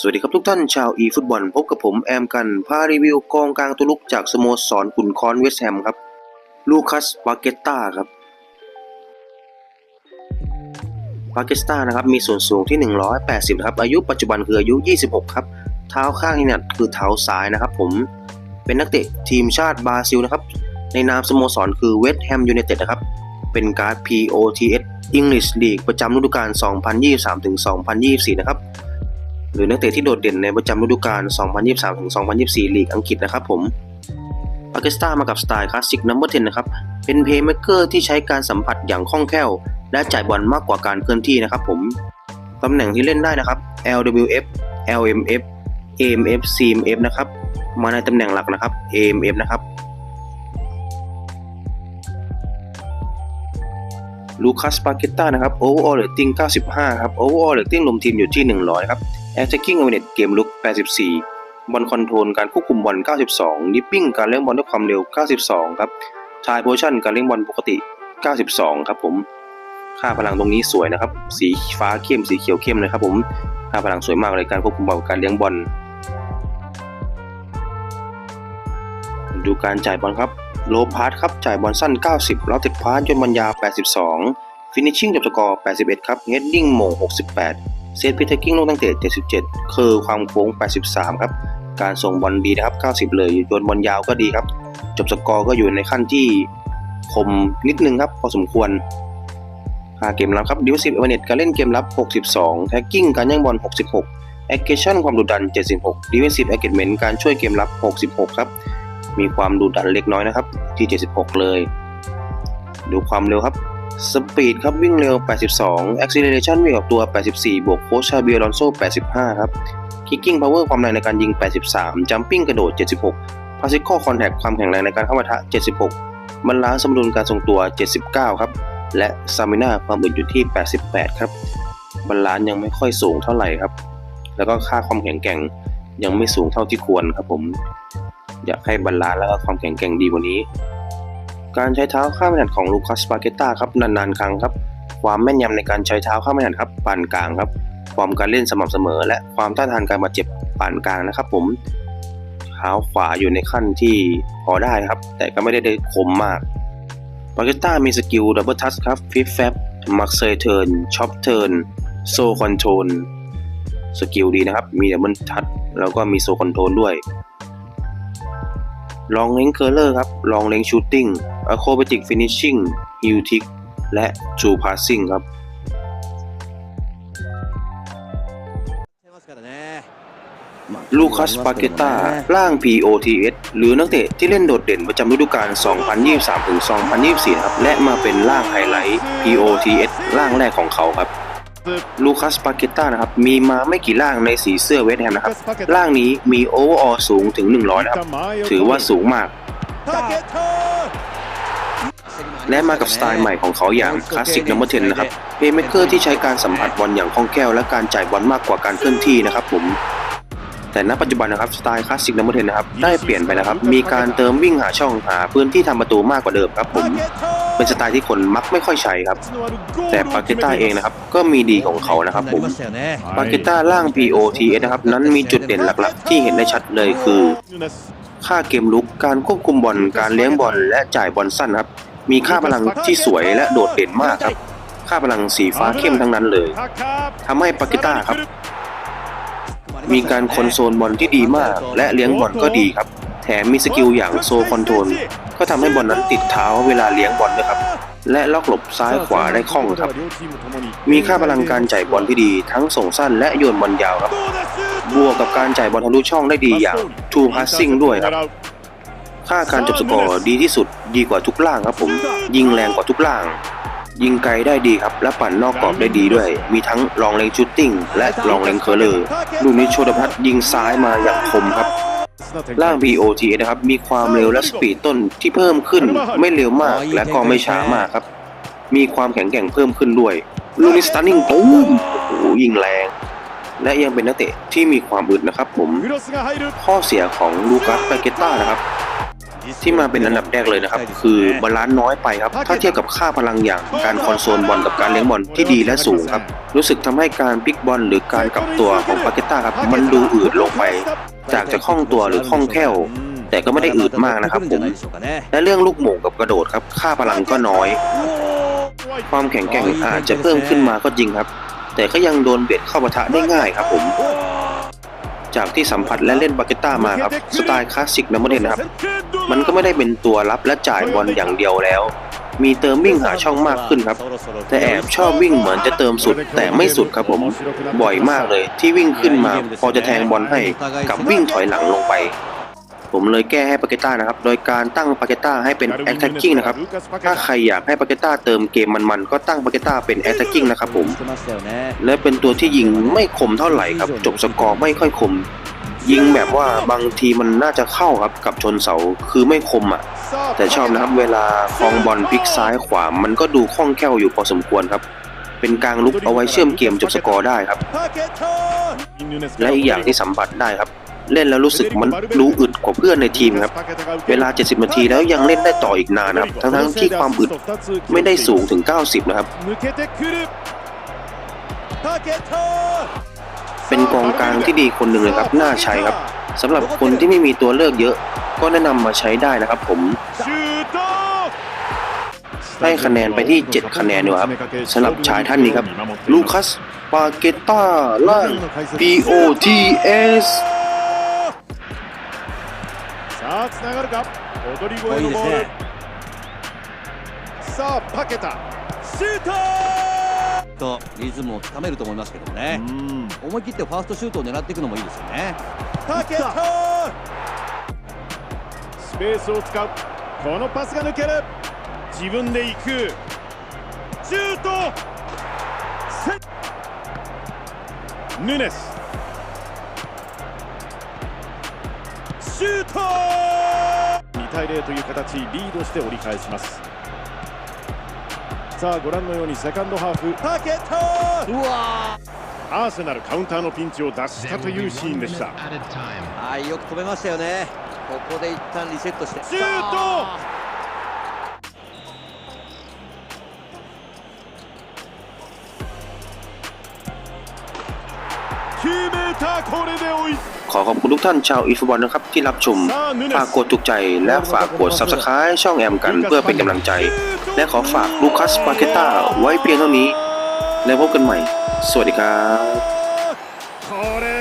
สวัสดีครับทุกท่านชาวอีฟุตบอลพบกับผมแอมกันพารีวิวกองกลางตัวลุกจากสโมสรขุนคอนเวสแฮมครับ ลูคัสปาเกตตาครับปาเกสตานะครับมีส่วนสูงที่ 180นะครับอายุปัจจุบันคืออายุ 26 ครับ เท้าข้างนี่เนี่ยคือเท้าซ้ายนะครับผมเป็นนักเตะทีมชาติบราซิลนะครับ ในนามสโมสรคือเวสต์แฮมยูไนเต็ดนะครับ เป็นการ์ด POTS English League ประจำฤดูกาล2023-2024 นะครับ รือนักเตะที่โดดเด่นในประจำฤดูกาล 2023-2024 ลีกอังกฤษนะครับผมปาเกสตามากับสไตล์คลาสสิกนัมเบอร์10นะครับ เป็นเพย์เม k เกอร์ที่ใช้การสัมผัสอย่างคล่องแคล่ว และจ่ายบอลมากกว่าการเคลื่อนที่นะครับผม ตำแหน่งที่เล่นได้นะครับ LWF LMF AMF CMF นะครับ มาในตำแหน่งหลักนะครับ AMF นะครับลูคัสปาเกตตานะครับ overall rating 95 ครับ overall rating รวมทีมอยู่ที่ 100 ครับ attacking awareness เกมลุก 84 บอลคอนโทรลการควบคุมบอล 92 ดิปปิ้งการเลี้ยงบอลด้วยความเร็ว 92 ครับทายโพชั่นการเลี้ยงบอลปกติ 92 ครับผม ค่าพลังตรงนี้สวยนะครับ สีฟ้าเข้ม สีเขียวเข้มเลยครับผม ค่าพลังสวยมากเลยการควบคุมบอลการเลี้ยงบอล ดูการจ่ายบอลครับ โลพาสครับ จ่ายบอลสั้น 90แล้วติดพาสจนบอลยาว82 ฟินิชชิ่งจบสกอร์ 81 ครับ เฮดดิ้งโมง 68 เซตพิทกิ้งลูกตั้งเตะ77 คือความโค้ง 83 ครับ การส่งบอลดีนะครับ 90 เลยโยนบอลยาวก็ดีครับ จบสกอร์ก็อยู่ในขั้นที่คมนิดนึงครับ พอสมควรค่าเกมรับครับดิวสิบเอเวเนตการเล่นเกมรับ 62 แท็กกิ้งการย่างบอล 66 แอคเคชั่นความดุดัน 76ดิเวนซีฟแอคเกตเมนต์การช่วยเกมรับ 66 ครับ มีความดุดันเล็กน้อยนะครับที่ 76 เลย ดูความเร็วครับ สปีดครับวิ่งเร็ว 82 acceleration วิ่งออกตัว 84 บวกโคชาเบียลอนโซ85 ครับ kicking power ความแรงในการยิง 83 jumping กระโดด 76 physical contact ความแข็งแรงในการเข้ามาทะ 76 บรรลานซ์สมดุลการทรงตัว 79 ครับ และ stamina ความอึดอยู่ที่ 88 ครับบรรลานซ์ยังไม่ค่อยสูงเท่าไหร่ครับ แล้วก็ค่าความแข็งแกร่งยังไม่สูงเท่าที่ควรครับผม อยากให้บรรลานซ์แล้วก็ความแข็งแกร่งดีกว่านี้ การใช้เท้าข้ามถนัดของลูคัสปาเกตตาครับนานๆ ครั้งครับ ความแม่นยำในการใช้เท้าข้ามถนัดครับปานกลางครับ ความการเล่นสม่ำเสมอ และความต้านทานการบาดเจ็บปานกลางนะครับ ผมเท้าขวาอยู่ในขั้นที่พอได้ครับ แต่ก็ไม่ได้ได้คมมากปาเกตตามีสกิลดับเบิลทัชครับฟิฟแฟบมักเซย์เทิร์นช็อปเทิร์นโซคอนโทรลสกิลดีนะครับ มีดับเบิลทัชแล้วก็มีโซคอนโทรลด้วย ลองเล้งเคอร์เลอร์ครับลองเล้งชูตติ้งอะโคเบติกฟินิชชิ่งฮิวทิกและจูพาสซิ่งครับลูคัสปาเกตตาร่าง POTS หรือนักเตะที่เล่นโดดเด่นประจำฤดูกาล 2023-2024นะครับ และมาเป็นร่างไฮไลท์ POTS ร่างแรกของเขาครับ ลูคัสปาเกตตานะครับ มีมาไม่กี่ร่างในสีเสื้อเวสต์แฮมนะครับร่างนี้มีโอเวอร์ออสูงถึง 100 นะครับ ถือว่าสูงมาก และมากับสไตล์ใหม่ของเขาอย่างคลาสสิกนัมเบอร์10นะครับเพย์เม k เกอร์ที่ใช้การสัมผัสบอลอย่างคล่องแคล่วและการจ่ายบอลมากกว่าการเคลื่อนที่นะครับผม แต่ณปัจจุบันนะครับสไตล์คลาสสิกนัมเบอร์10นนะครับได้เปลี่ยนไปแล้วครับมีการเติมวิ่งหาช่องหาพื้นที่ทำประตูมากกว่าเดิมครับผมเป็นสไตล์ที่คนมักไม่ค่อยใช้ครับ แต่ปาเกต้าเองนะครับก็มีดีของเขานะครับผมปาเกต้าร่าง POTS นะครับนั้นมีจุดเด่นหลักๆ ที่เห็นได้ชัดเลยคือ ค่าเกมลุกการควบคุมบอลการเลี้ยงบอลและจ่ายบอลสั้นครับมีค่าพลังที่สวยและโดดเด่นมากครับ ค่าพลังสีฟ้าเข้มทั้งนั้นเลยทำให้ปาเกต้าครับ มีการคอนโซลบอลที่ดีมาก และเลี้ยงบอลก็ดีครับ แถมมีสกิลอย่างโซคอนโทรลก็ทำให้บอลนั้นติดเท้าเวลาเลี้ยงบอลด้วยครับและล็อกหลบซ้ายขวาได้คล่องครับ มีค่าพลังการจ่ายบอลที่ดี ทั้งส่งสั้นและโยนบอลยาวครับ บวกกับการจ่ายบอลทะลุช่องได้ดีอย่าง True Passing ด้วยครับ ค่าการจบสกอร์ดีที่สุดดีกว่าทุกล่างครับผม ยิงแรงกว่าทุกล่าง ยิงไกลได้ดีครับ และปั่นนอกกรอบได้ดีด้วย มีทั้งลองเลงชูตติ้ง และลองเลงเคอร์เลอร์ลูกนี้โชตพัฒน์ยิงซ้ายมาอย่างคมครับร่าง BOT นะครับมีความเร็วและสปีดต้นที่เพิ่มขึ้นไม่เร็วมากและก็ไม่ช้ามากครับ มีความแข็งแกร่งเพิ่มขึ้นด้วยลูกนี้สตันนิ่งตูมโอ้โหยิงแรง และยังเป็นนักเตะที่มีความอึดนะครับผม ข้อเสียของลูกัสปาเกตต้านะครับ ที่มาเป็นอันดับแรกเลยนะครับ คือบาลานซ์น้อยไปครับ ถ้าเทียบกับค่าพลังอย่างการคอนโซลบอลกับการเลี้ยงบอลที่ดีและสูงครับ รู้สึกทำให้การพลิกบอลหรือการกลับตัวของปาเกต้าครับ มันดูอืดลงไป จากจะคล่องตัวหรือคล่องแคล่วแต่ก็ไม่ได้อืดมากนะครับผม และเรื่องลูกโมงกับกระโดดครับ ค่าพลังก็น้อย ความแข็งแกร่งอาจจะเพิ่มขึ้นมาก็จริงครับ แต่ก็ยังโดนเบียดเข้าปะทะได้ง่ายครับผม จากที่สัมผัสและเล่นบาเกต้ามาครับสไตล์คลาสสิกนะไม่ได้นะครับ มันก็ไม่ได้เป็นตัวรับและจ่ายบอลอย่างเดียวแล้ว มีเติมวิ่งหาช่องมากขึ้นครับ แต่แอบชอบวิ่งเหมือนจะเติมสุด แต่ไม่สุดครับผม บ่อยมากเลยที่วิ่งขึ้นมา พอจะแทงบอลให้กับวิ่งถอยหลังลงไป ผมเลยแก้ให้ปาเกต้านะครับ โดยการตั้งปาเกต้าให้เป็น attacking นะครับ ถ้าใครอยากให้ปาเกต้าเติมเกมมันๆ ก็ตั้งปาเกต้าเป็น attacking นะครับผม และเป็นตัวที่ยิงไม่คมเท่าไหร่ครับ จบสกอร์ไม่ค่อยคม ยิงแบบว่าบางทีมันน่าจะเข้าครับกับชนเสาคือไม่คมอะ แต่ชอบนะครับเวลาคลองบอลพลิกซ้ายขวา มันก็ดูคล่องแคล่วอยู่พอสมควรครับเป็นกลางลุกเอาไว้เชื่อมเกมจบสกอร์ได้ครับ และอีกอย่างที่สัมผัสได้ครับ เล่นแล้วรู้สึกมันดูอึดกว่าเพื่อนในทีมครับ เวลา 70 นาทีแล้วยังเล่นได้ต่ออีกนานครับ ทั้งๆที่ความอึดไม่ได้สูงถึง 90 นะครับ เป็นกองกลางที่ดีคนหนึ่งเลยครับ น่าใช้ครับสำหรับคนที่ไม่มีตัวเลือกเยอะ ก็แนะนำมาใช้ได้นะครับผมให้คะแนนไปที่ 7 คะแนนดีกว่าครับสำหรับชายท่านนี้ครับ ลูคัส ปาเกต้าล่าง POTS あつながるか？踊り声のボール。ねさあパケタシュートとリズムをつかめると思いますけどもね。うん。思い切ってファーストシュートを狙っていくのもいいですよね。パケタスペースを使う。このパスが抜ける。自分で行く。シュート！せヌネス。シュート2対0という形リードして折り返します。さあご覧のようにセカンドハーフ。パケタうわアーセナルカウンターのピンチを脱したというシーンでした。はいよく止めましたよね。ここで一旦リセットして。シュート !9 メーターこれで追い ขอขอบคุณทุกท่านชาวอีฟบอลนะครับที่รับชม ฝากกดถูกใจและฝากกดซับสไคร b e ช่องแอมกันเพื่อเป็นกำลังใจ และขอฝากลูคัสปาเกต้าไว้เพียงเท่านี้ แล้วพบกันใหม่ สวัสดีครับ